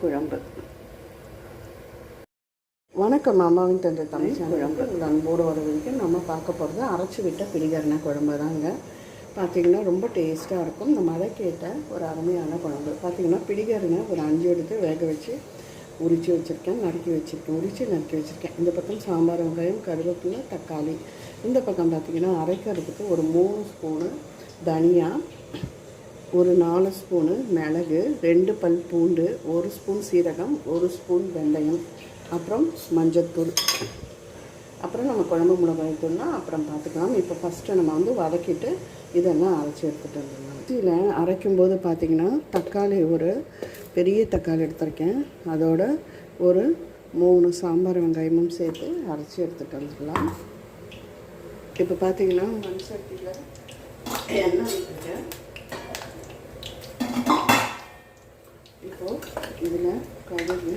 குழம்பு. வணக்கம் அம்மாவின் தந்தை தமிழ் குழம்பு. அன்போடு வர வரைக்கும் நம்ம பார்க்க போகிறது அரைச்சி விட்ட பிடிகரண குழம்பு தாங்க. பார்த்திங்கன்னா ரொம்ப டேஸ்ட்டாக இருக்கும். நம்ம அதை கேட்ட ஒரு அருமையான குழம்பு. பார்த்திங்கன்னா பிடிகரணை ஒரு அஞ்சு எடுத்து வேக வச்சு உரித்து வச்சுருக்கேன் நறுக்கி வச்சுருக்கேன் உரித்து நறுக்கி வச்சுருக்கேன். இந்த பக்கம் சாம்பார் வெங்காயம் கருவேப்பிலை தக்காளி. இந்த பக்கம் பார்த்திங்கன்னா அரைக்கிறதுக்கு ஒரு மூணு ஸ்பூனு தனியா ஒரு நாலு ஸ்பூனு மிளகு ரெண்டு பல் பூண்டு ஒரு ஸ்பூன் சீரகம் ஒரு ஸ்பூன் வெந்தயம் அப்புறம் மஞ்சத்தூள் அப்புறம் நம்ம குழம்பு மிளகாய் தூள்னா அப்புறம் பார்த்துக்கலாம். இப்போ ஃபஸ்ட்டு நம்ம வந்து வதக்கிட்டு இதெல்லாம் அரைச்சி எடுத்துகிட்டு வந்துடலாம். மிக்சியில் அரைக்கும்போது பார்த்திங்கன்னா தக்காளி ஒரு பெரிய தக்காளி எடுத்திருக்கேன். அதோட ஒரு மூணு சாம்பார் வெங்காயமும் சேர்த்து அரைச்சி எடுத்துகிட்டு வந்துடலாம். இப்போ பார்த்தீங்கன்னா மண் சட்டியில் எண்ணெய் விட்டுருக்கேன் இப்போது இதில் கடுகு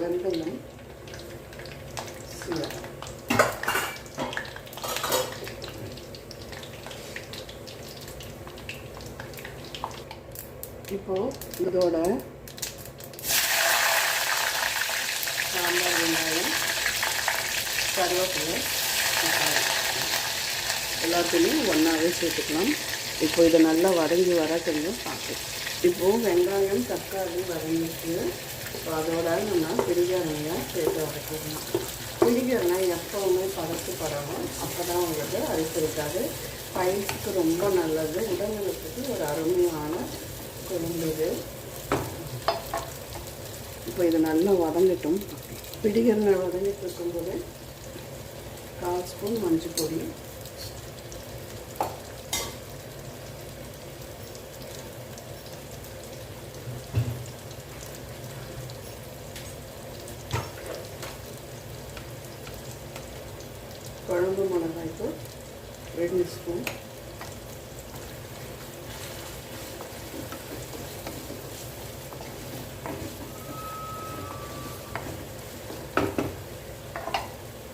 வெந்தயம் சீரகம். இப்போது இதோட சாம்பார் வெங்காயம் கருவேப்பிலை தக்காளி. ஒன்றாவே சேர்த்துக்கலாம். இப்போ இதை நல்லா வதங்கி வர கொஞ்சம் பார்க்கலாம் இப்போது வெங்காயம் தக்காளி வதங்கிட்டு இப்போ அதோட நம்ம பிரியாணியை சேர்த்து வதக்கிடலாம் பிரியாணி எப்போவுமே பதத்து படணும். அப்போ தான் உங்களுக்கு அரிசிருக்காது பயிற்சிக்கு ரொம்ப நல்லது. உடல்நலத்துக்கு ஒரு அருமையான குழம்பு இது. இப்போ இது நல்லா வதங்கட்டும். பிடிக்கிறன வதங்கிட்டு இருக்கும்போது கால் ஸ்பூன் மஞ்சள் பொடி குழம்பு தூள் ரெண்டு ஸ்பூன்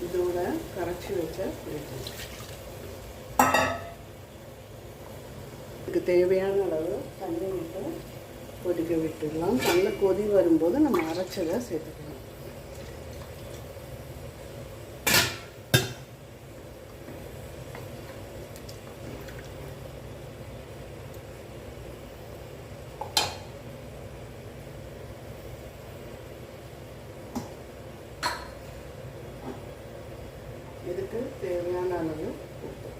இதோட கரைச்சி வச்ச இதுக்கு தேவையான அளவு தண்ணி விட்டு கொதிக்க விட்டுடலாம் நல்ல கொதி வரும்போது நம்ம அரைச்சதை சேர்த்துக்கலாம் இதுக்கு தேவையான அளவு உப்பு.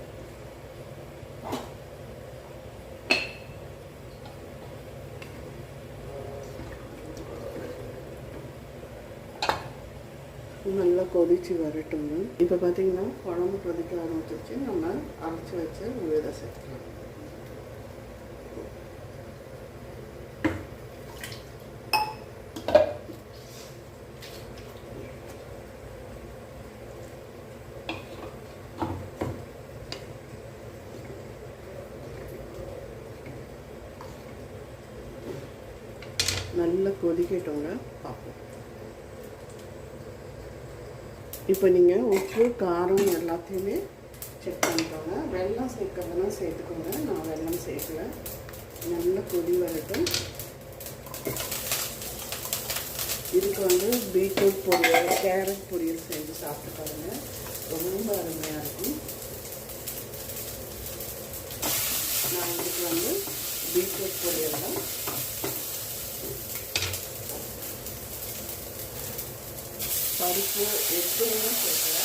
நல்லா கொதிச்சு வரட்டுங்க இப்போ பார்த்தீங்கன்னா குழம்பு கொதிக்க ஆரம்பிச்சிருச்சு. நம்ம அரைச்சி வச்ச விதை சேர்க்கலாம் நல்லா கொதிக்கட்டுங்க. பார்ப்போம் இப்போ நீங்கள் உப்பு காரம் எல்லாத்தையுமே செக் பண்ணிக்கோங்க. வெள்ளம் சேர்க்கறதுனா சேர்த்துக்கோங்க. நான் வெள்ளம் சேர்க்கல. நல்லா கொதி வரட்டும். இதுக்கு வந்து பீட்ரூட் பொரியல் கேரட் பொரியல் செஞ்சு சாப்பிட்டு பாருங்கள் ரொம்ப அருமையாக இருக்கும். நான் இதுக்கு வந்து பீட்ரூட் பொரியல் தான். பருப்பு எதுவுமே சேர்க்கல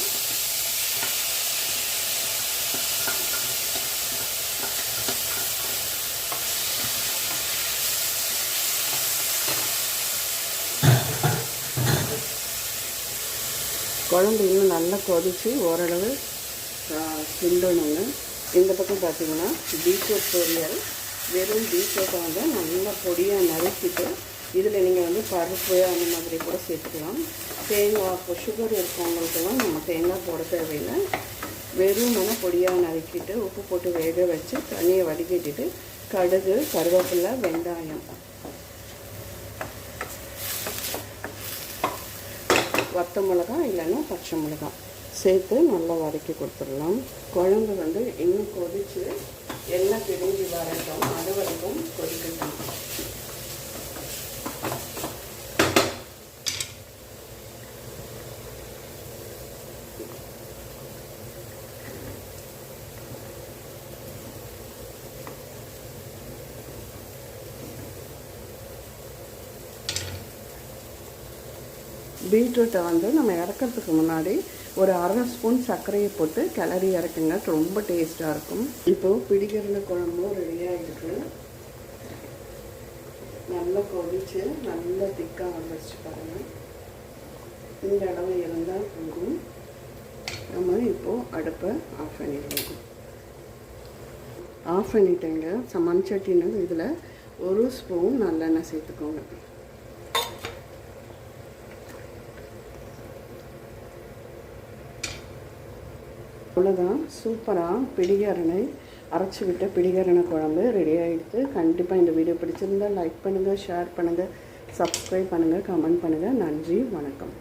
குழம்பு இன்னும் நல்லா கொதித்து ஓரளவு சுண்டணுங்க இந்த பக்கம் பார்த்தீங்கன்னா பீட்ரூட் பொரியல். வெறும் பீட்ரூட்டை வந்து நல்லா பொடியாக நறுக்கிட்டு இதில் நீங்கள் வந்து பருப்பு அந்த மாதிரி கூட சேர்த்துக்கலாம். தேங்காய் இப்போ சுகர் இருக்கவங்களுக்கெல்லாம் நம்ம தேங்காய் போட தேவையில்லை. வெறுமன பொடியாக நறுக்கிட்டு உப்பு போட்டு வேக வச்சு தண்ணியை வடிகட்டிட்டு கடுகு கருவேப்பிலை வெங்காயம். வத்த மிளகா இல்லைன்னா பச்சை மிளகா சேர்த்து நல்லா வதக்கி கொடுத்துடலாம். குழம்பு வந்து இன்னும் கொதித்து எண்ணெய் பிரிஞ்சு வரட்டும். அது வரைக்கும் கொதிக்கட்டும். பீட்ரூட்டை வந்து நம்ம இறக்கிறதுக்கு முன்னாடி ஒரு அரை ஸ்பூன் சர்க்கரையை போட்டு கிளறி இறக்குங்க. ரொம்ப டேஸ்ட்டாக இருக்கும். இப்போது பிடிக்கிறன குழம்பும் ரெடியாக இருக்குது நல்லா கொதிச்சு நல்லா திக்காக வந்துருச்சு பாருங்கள் இந்த அளவு இருந்தால் போகும் நம்ம இப்போது அடுப்பை ஆஃப் பண்ணிடுவோம் ஆஃப் பண்ணிட்டேங்க. சமன் சட்டின்னு இதில் ஒரு ஸ்பூன் நல்லெண்ணெய் சேர்த்துக்கோங்க. அவ்வளோதான் சூப்பராக பிடிகரணை அரைச்சி விட்ட பிடிகரணை குழம்பு ரெடி ஆகிடுது கண்டிப்பாக இந்த வீடியோ பிடிச்சிருந்தால் லைக் பண்ணுங்கள் ஷேர் பண்ணுங்கள் சப்ஸ்கிரைப் பண்ணுங்கள் கமெண்ட் பண்ணுங்கள் நன்றி வணக்கம்.